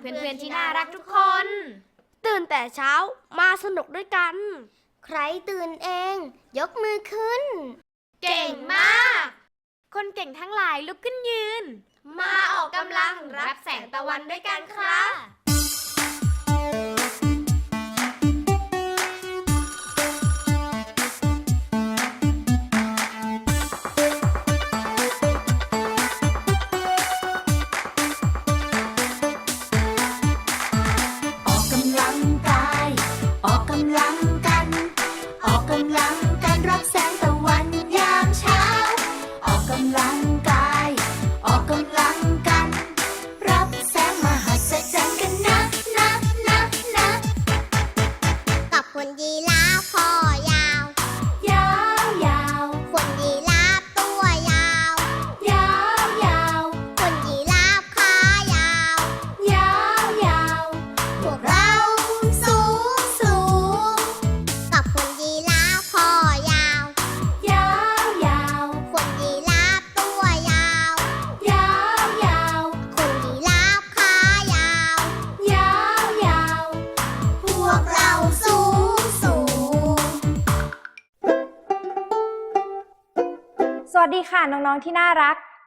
เพื่อนๆที่น่ารักทุกคน ตื่นแต่เช้ามาสนุกด้วยกัน ใครตื่นเอง ยกมือขึ้น เก่งมาก คนเก่งทั้งหลายลุกขึ้นยืน มาออกกำลังรับแสงตะวันด้วยกันค่ะ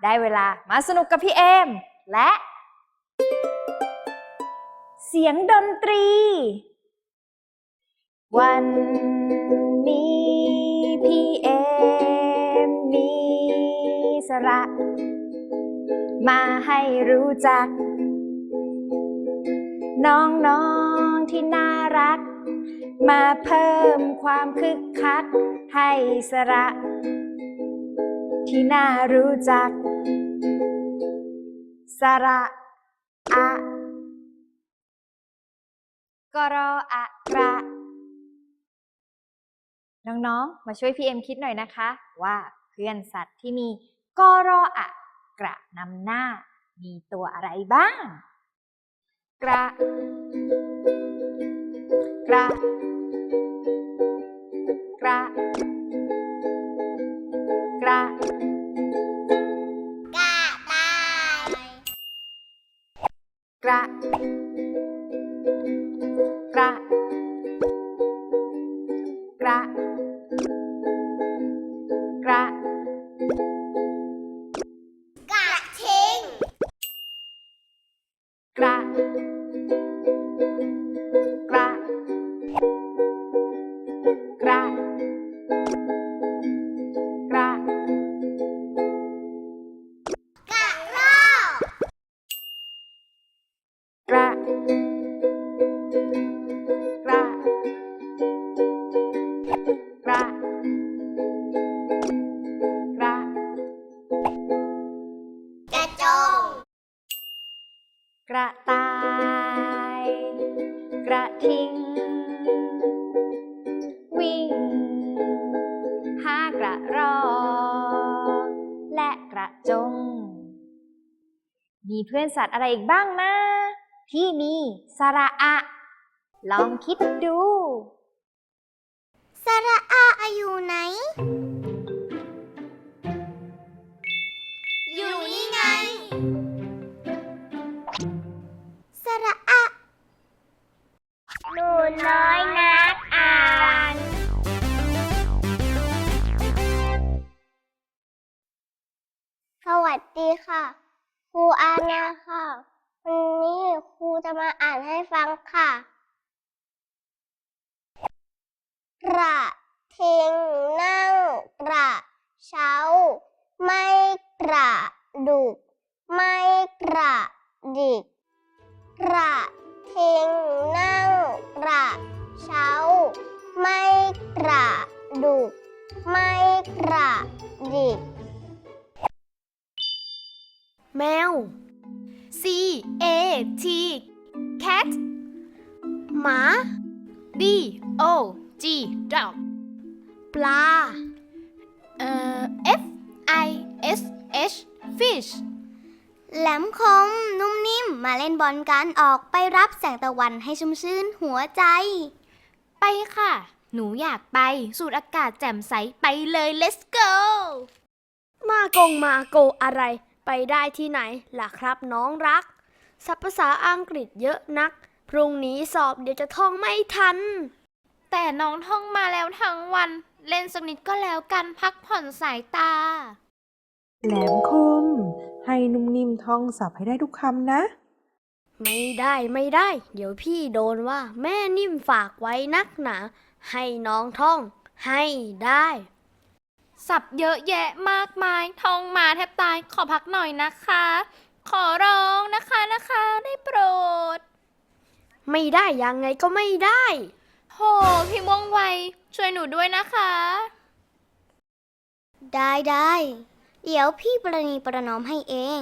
ได้เวลามาสนุกกับพี่เอม และ เสียงดนตรี วันนี้พี่เอมมีสระ มาให้รู้จัก น้องๆที่น่ารัก มาเพิ่มความคึกคักให้สระ ที่น่ารู้จัก ระอะกรออะกระ น้องๆ มาช่วยพี่เอ็มคิดหน่อยนะคะ ว่าเพื่อนสัตว์ที่มีกรออะกระนำหน้า มีตัวอะไรบ้าง กระ กระ ก เพื่อนสัตว์อะไรอีกบ้างนะ ที่มีสระอะ ลองคิดดู สระอาอยู่ไหน อยู่นี่ไง สระอาหนูน้อยนัก หมา D O G dog ปลา เอ่อ F I S H fish แหลมคม นุ่มนิ่มมาเล่นบอลกันออกไปรับแสงตะวันให้ชุ่มชื่นหัวใจ ไปค่ะ หนูอยากไป สูดอากาศแจ่มใสไปเลย let's go มากงมาโกอะไร ไปได้ที่ไหนล่ะครับน้องรักศัพท์ภาษาอังกฤษเยอะนัก พรุ่งนี้สอบเดี๋ยวจะท่องไม่ทัน แต่น้องท่องมาแล้วทั้งวัน เล่นสักนิดก็แล้วกันพักผ่อนสายตา แหลมคม ให้นุ่มนิ่มท่องศัพท์ให้ได้ทุกคำนะ ไม่ได้ไม่ได้ เดี๋ยวพี่โดนว่าแม่นิ่มฝากไว้นักหนา ให้น้องท่อง ให้ได้ สับเยอะแยะมากมาย ท่องมาแทบตายขอพักหน่อยนะคะ ขอร้องนะคะนะคะได้โปรด ไม่ได้ยังไงก็ไม่ได้ โห พี่ม่วงไว ช่วยหนูด้วยนะคะ ได้ได้ เดี๋ยวพี่ประนีประนอมให้เอง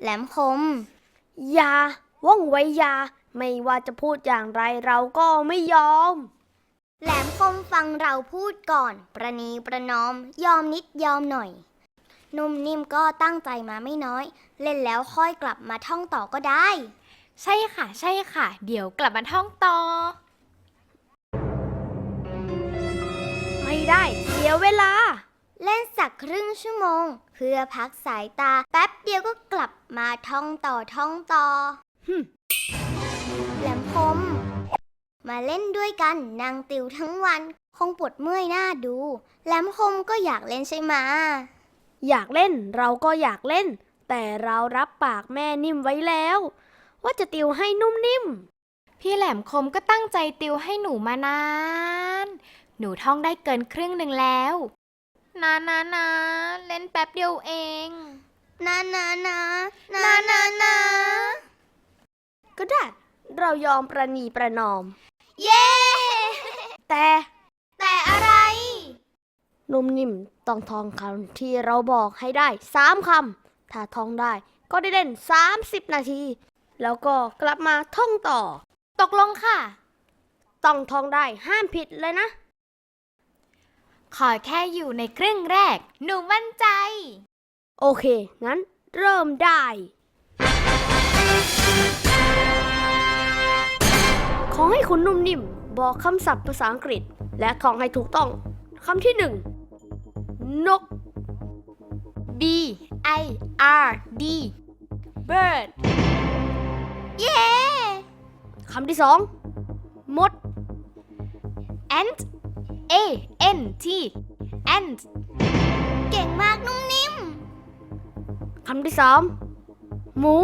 แหลมคม อยาว่องไว้อยา ไม่ว่าจะพูดอย่างไรเราก็ไม่ยอม แหลมคมฟังเราพูดก่อน ประนีประนอม ยอมนิดยอมหน่อย นุ่มนิ่มก็ตั้งใจมาไม่น้อย เล่นแล้วค่อยกลับมาท่องต่อก็ได้ ใช่ค่ะ ใช่ค่ะ เดี๋ยวกลับมาท่องต่อ ไม่ได้ เสียเวลา เล่นสักครึ่งชั่วโมง เพื่อพักสายตา แป๊บเดียวก็กลับมาท่องต่อท่องต่อหึแหลมคม มาเล่นด้วยกันนางติวทั้งวัน คงปวดเมื่อยหน้าดู แหลมคมก็อยากเล่นใช่ไหมะอยากเล่นเราก็อยากเล่น แต่เรารับปากแม่นิ่มไว้แล้ว ว่าจะติวให้นุ่มนิ่ม พี่แหลมคมก็ตั้งใจติวให้หนูมานาน หนูท่องได้เกินครึ่งหนึ่งแล้ว นานานาเล่นแป๊บเดียวเองนะนะนะนะนะนะก็ได้เรายอมประนีประนอม เย้ แต่ แต่อะไร นุ่มนิ่มต้องท่องคำที่เราบอกให้ได้สามคำ ถ้าท่องได้ก็ได้เล่น 30 นาที แล้วก็กลับมาท่องต่อ ตกลงค่ะ ต้องท่องได้ห้ามผิดเลยนะ ขอแค่อยู่ในครึ่งแรก หนูมั่นใจ โอเค งั้นเริ่มได้ ขอให้คุณนุ่มนิ่มบอกคำศัพท์ภาษาอังกฤษ และท่องให้ถูกต้องคำที่หนึ่งนก B I R D bird เย้คำที่สองมด ant A N T ant เก่งมากนุ่มนิ่ม คำที่สามหมู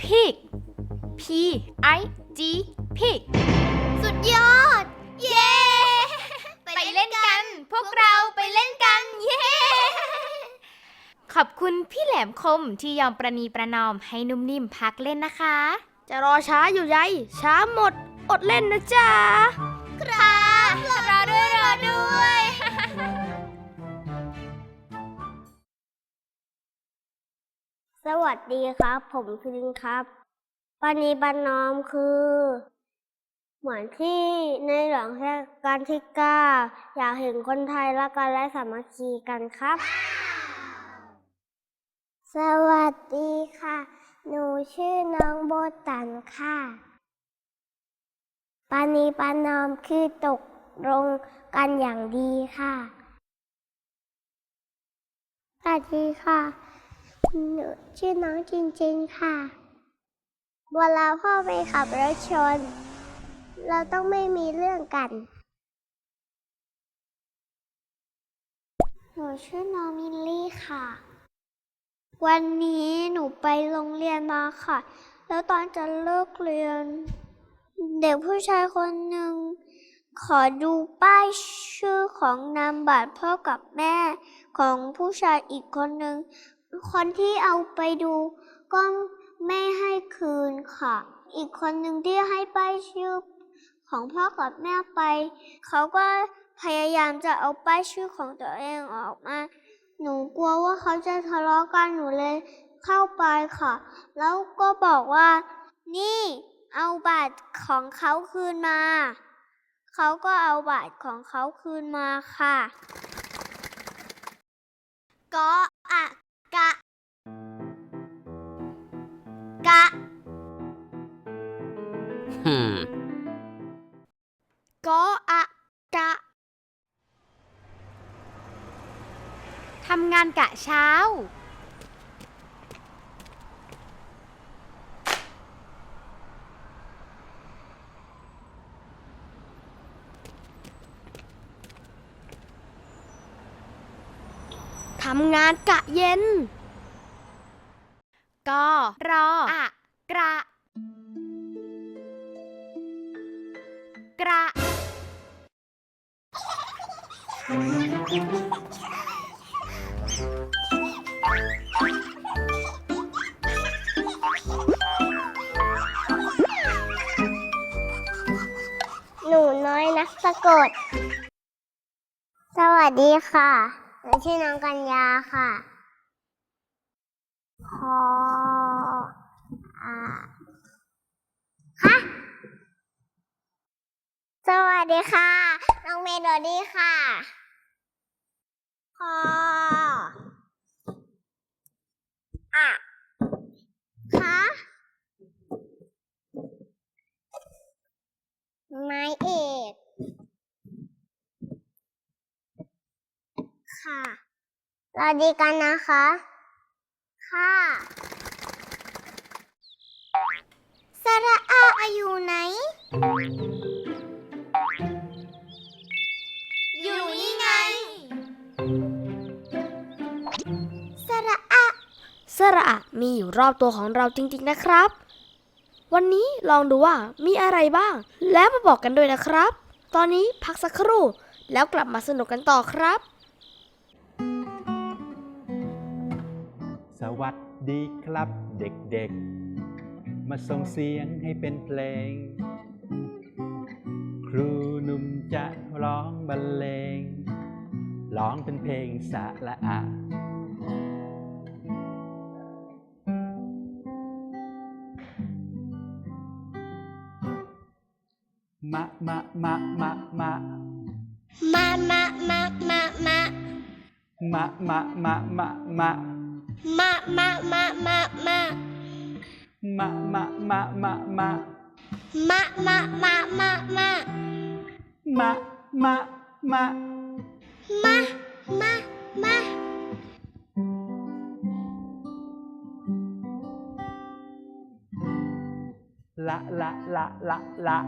pig P I G pig สุดยอด เย้ ไปเล่นกัน พวกเราไปเล่นกัน เย้ ขอบคุณพี่แหลมคมที่ยอมประนีประนอมให้นุ่มนิ่มพักเล่นนะคะ จะรอช้าอยู่ใยช้าหมด อดเล่นนะจ๊ะ ครับรอด้วยรอด้วย สวัสดีครับ ผมพิลินครับปณีบันนอมคือ เหมือนที่ในหลวงรัชกาลที่เก้าอยากเห็นคนไทยรักกันและสามัคคีกันครับ สวัสดีค่ะ หนูชื่อน้องโบตันค่ะ ปานีปานอมคือตกลงกันอย่างดีค่ะ สวัสดีค่ะ หนูชื่อน้องจริงๆค่ะ เวลาพ่อไปขับรถชน เราต้องไม่มีเรื่องกัน หนูชื่อน้องมิลลี่ค่ะ วันนี้หนูไปโรงเรียนมาค่ะ แล้วตอนจะเลิกเรียน เด็กผู้ชายคนหนึ่งขอดูป้ายชื่อของนามบัตรพ่อกับแม่ของผู้ชายอีกคนหนึ่ง คนที่เอาไปดูก็ไม่ให้คืนค่ะ อีกคนหนึ่งที่ให้ป้ายชื่อของพ่อกับแม่ไป เขาก็พยายามจะเอาป้ายชื่อของตัวเองออกมา หนูกลัวว่าเขาจะทะเลาะกันหนูเลยเข้าไปค่ะ แล้วก็บอกว่า นี่เอาบัตรของเขาคืนมา เขาก็เอาบัตรของเขาคืนมาค่ะก็อะกะ กะ Hmm. ก็อะกะ ทำงานกะเช้า ทำงานกะเย็น ก็ รอ อะกระ กระ นักสะกด สวัสดีค่ะหนูชื่อน้องกัญญาค่ะพออาค่ะสวัสดีค่ะ น้องเมโลดี้ค่ะพออะคะไม้เอก ค่ะสวัสดีกันนะคะ ค่ะ สระอาอยู่ไหน อยู่นี่ไง สระอะสระอะมีอยู่รอบตัวของเราจริงๆนะครับ วันนี้ลองดูว่ามีอะไรบ้าง แล้วมาบอกกันด้วยนะครับ ตอนนี้พักสักครู่ แล้วกลับมาสนุกกันต่อครับ สวัสดีครับเด็กๆ มาส่งเสียงให้เป็นเพลง ครูหนุ่มจะร้องบรรเลง ร้องเป็นเพลงสะละอะ มะมะมะมะมะมามามามามามะมะมะมะมะมามามามามามะมะมะมะมะ มามามามามามะมะมะมามามาละละละละละ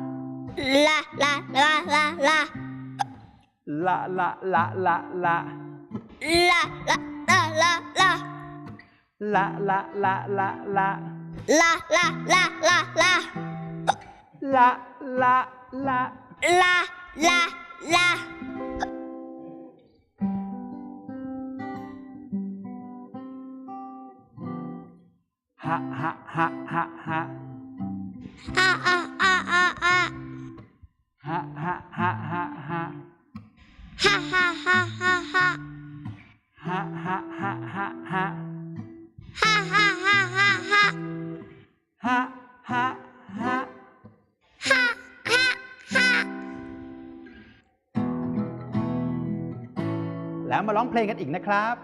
ลาลาลาลาลาละละละละละลาลาลาลาลา เพลงกันอีกนะครับ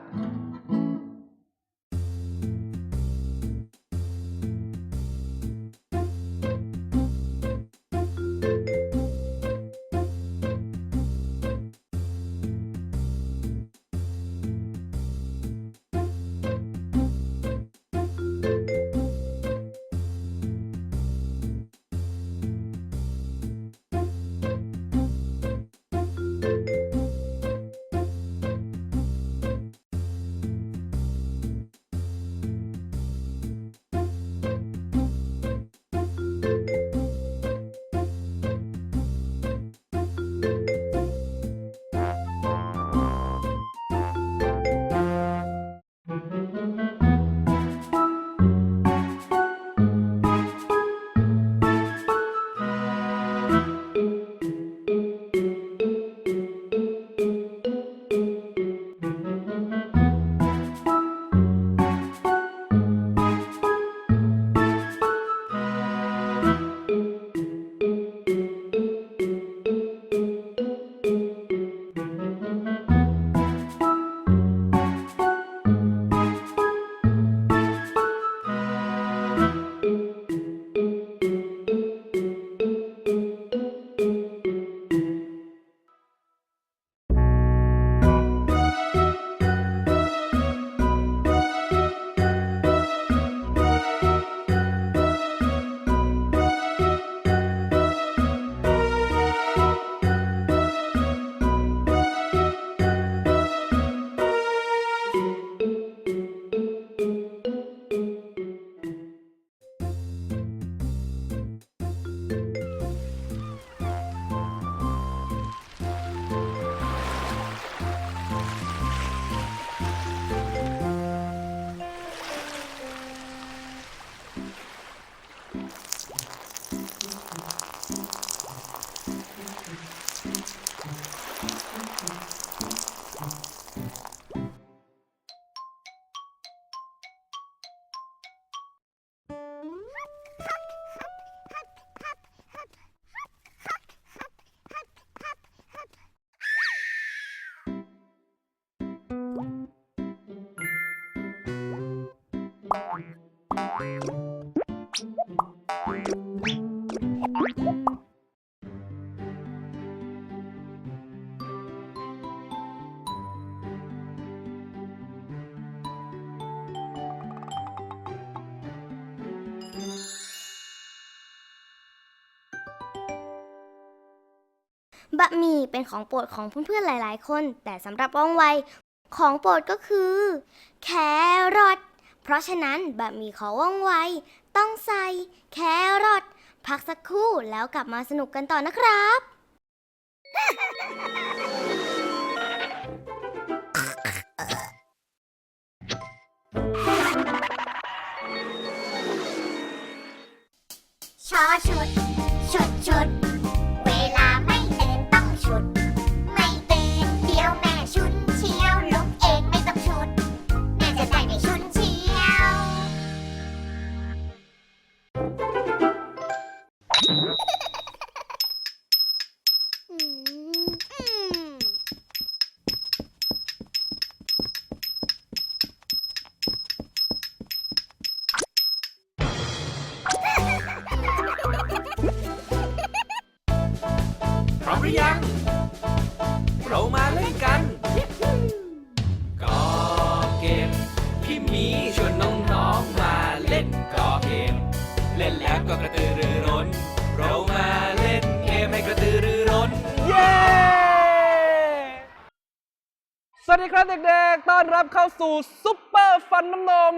บะหมี่เป็นของโปรดของเพื่อนๆหลาย ๆ คน แต่สำหรับว่องไว ของโปรดก็คือ แครอท เพราะฉะนั้นบะหมี่ขอว่องไว ต้องใส่แครอทพักสักครู่แล้วกลับมาสนุกกันต่อนะครับ สวัสดีครับเด็กๆ ต้อนรับเข้าสู่ซุปเปอร์ฟันน้ำนม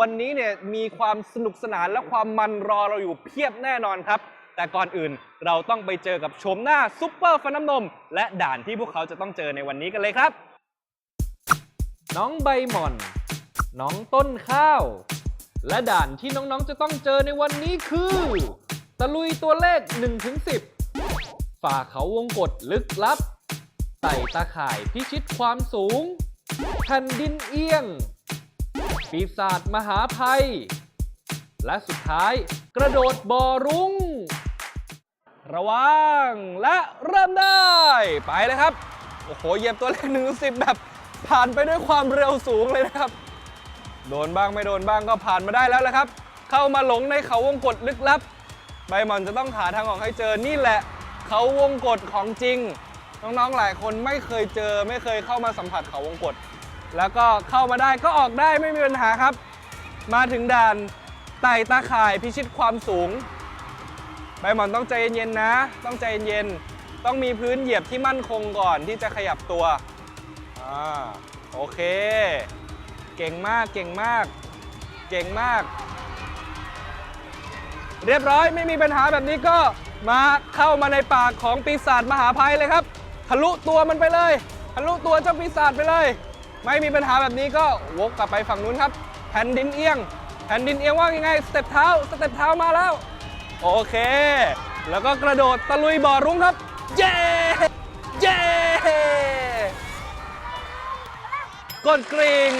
วันนี้เนี่ยมีความสนุกสนานและความมันรอเราอยู่เพียบแน่นอนครับ แต่ก่อนอื่นเราต้องไปเจอกับชมหน้าซุปเปอร์ฟันน้ำนม และด่านที่พวกเขาจะต้องเจอในวันนี้กันเลยครับ น้องใบหม่อน น้องต้นข้าว และด่านที่น้องๆจะต้องเจอในวันนี้คือ ตะลุยตัวเลข1-10 ฝ่าเขาวงกฏลึกลับ ไต่ตาข่ายพิชิตความสูงแผ่นดินเอียง ปีศาจมหาภัย และสุดท้ายกระโดดบ่อรุ้ง ระวัง และเริ่มได้ ไปเลยครับ โอ้โหเหยียบตัวเลขหนึ่งสิบแบบผ่านไปด้วยความเร็วสูงเลยนะครับ โดนบ้างไม่โดนบ้างก็ผ่านมาได้แล้วละครับ เข้ามาหลงในเขาวงกฏลึกลับ ใบหมอนจะต้องหาทางออกให้เจอนี่แหละ เขาวงกฏของจริง น้องๆหลายคนไม่เคยเจอไม่เคยเข้ามาสัมผัสเขาวงกฏแล้วก็เข้ามาได้ก็ออกได้ไม่มีปัญหาครับ มาถึงด่านไต่ตาข่ายพิชิตความสูงใบหมอนต้องใจเย็นๆนะ ต้องใจเย็นๆต้องมีพื้นเหยียบที่มั่นคงก่อนที่จะขยับตัวอ่าโอเค เก่งมากเก่งมาก เก่งมาก เรียบร้อยไม่มีปัญหาแบบนี้ก็มาเข้ามาในปากของปีศาจมหาภัยเลยครับ ทะลุตัวมันไปเลย ทะลุตัวเจ้าปีศาจไปเลย ไม่มีปัญหาแบบนี้ก็วกกลับไปฝั่งนู้นครับ แผ่นดินเอียง แผ่นดินเอียงว่ายังไง สเต็ปเท้า สเต็ปเท้ามาแล้ว โอเค แล้วก็กระโดดตะลุยบ่อรุ้งครับ เย้ เย้กดกริ่ง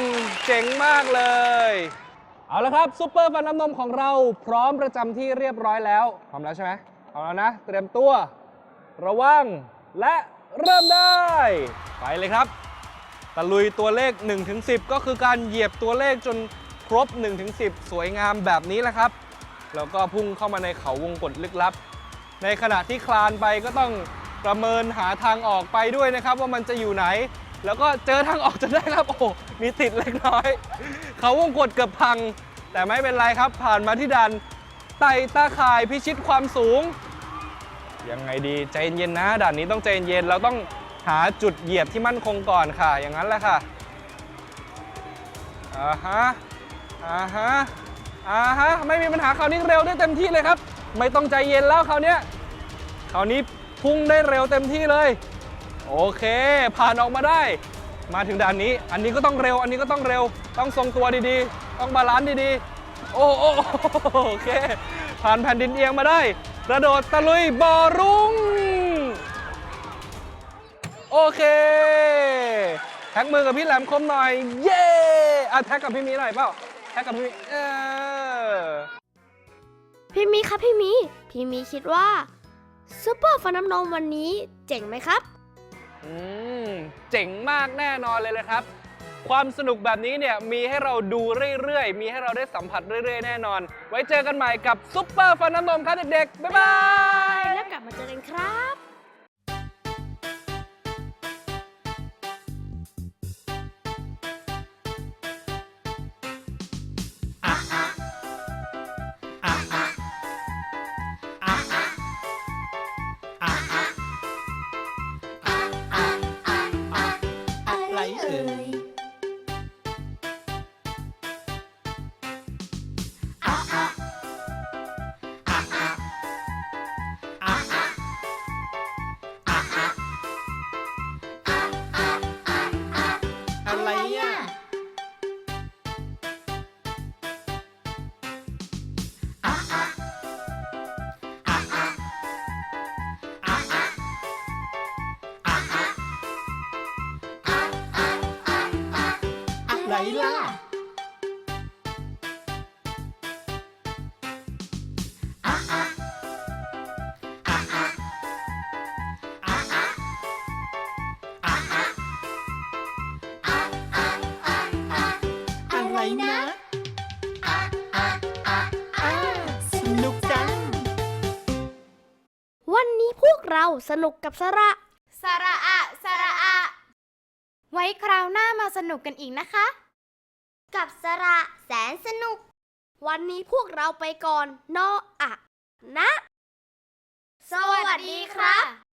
เจ๋งมากเลย เอาละครับซุปเปอร์ฟันน้ำนมของเราพร้อมประจำที่เรียบร้อยแล้ว พร้อมแล้วใช่ไหมพร้อมแล้วนะ เตรียมตัว ระวังและ เริ่มได้ ไปเลยครับ ตะลุยตัวเลข 1-10 ก็คือการเหยียบตัวเลขจนครบ 1-10 สวยงามแบบนี้แหละครับ แล้วก็พุ่งเข้ามาในเขาวงกฏลึกลับ ในขณะที่คลานไปก็ต้องประเมินหาทางออกไปด้วยนะครับ ว่ามันจะอยู่ไหน แล้วก็เจอทางออกจนได้ครับ โอ้โหมีติดเล็กน้อย เขาวงกฏเกือบพัง แต่ไม่เป็นไรครับ ผ่านมาที่ด่านไต่ตาข่ายพิชิตความสูง ยังไงดีใจเย็นๆนะด่านนี้ต้องใจเย็นเราต้องหาจุดเหยียบที่มั่นคงก่อนค่ะ อย่างนั้นแหละค่ะอ่าฮะอ่าฮะอ่าฮะไม่มีปัญหาคราวนี้เร็วได้เต็มที่เลยครับ ไม่ต้องใจเย็นแล้วคราวเนี้ยคราวนี้พุ่งได้เร็วเต็มที่เลย โอเค ผ่านออกมาได้ มาถึงด่านนี้ อันนี้ก็ต้องเร็ว อันนี้ก็ต้องเร็ว ต้องทรงตัวดีๆ ต้องบาลานซ์ดีโอ้โอ้โอเค ผ่านแผ่นดินเอียงมาได้ กระโดดตะลุยบ่อรุ้งโอเคแท็กมือกับพี่แหลมคมหน่อย เย้อะแท็กกับพี่หมีหน่อยเปล่าแท็กกับพี่หมีเออพี่มีครับพี่มีพี่มีคิดว่าซูเปอร์ฟันน้ำนมวันนี้เจ๋งไหมครับ อืม เจ๋งมากแน่นอนเลยเลยครับ ความสนุกแบบนี้เนี่ยมีให้เราดูเรื่อยๆ มีให้เราได้สัมผัสเรื่อยๆ แน่นอน ไว้เจอกันใหม่กับซุปเปอร์ฟันน้ำนมครับเด็กๆ บ๊ายบายแล้วกลับมาเจอกันครับ อะไรล่ะอะอะอะอะอะอะอะอะอะไรนะอะอะอะอะสนุกจัง วันนี้พวกเราสนุกกับสระ สระอะสระอะ ไว้คราวหน้ามาสนุกกันอีกนะคะ กับสระแสนสนุก วันนี้พวกเราไปก่อนนออะนะ สวัสดีครับ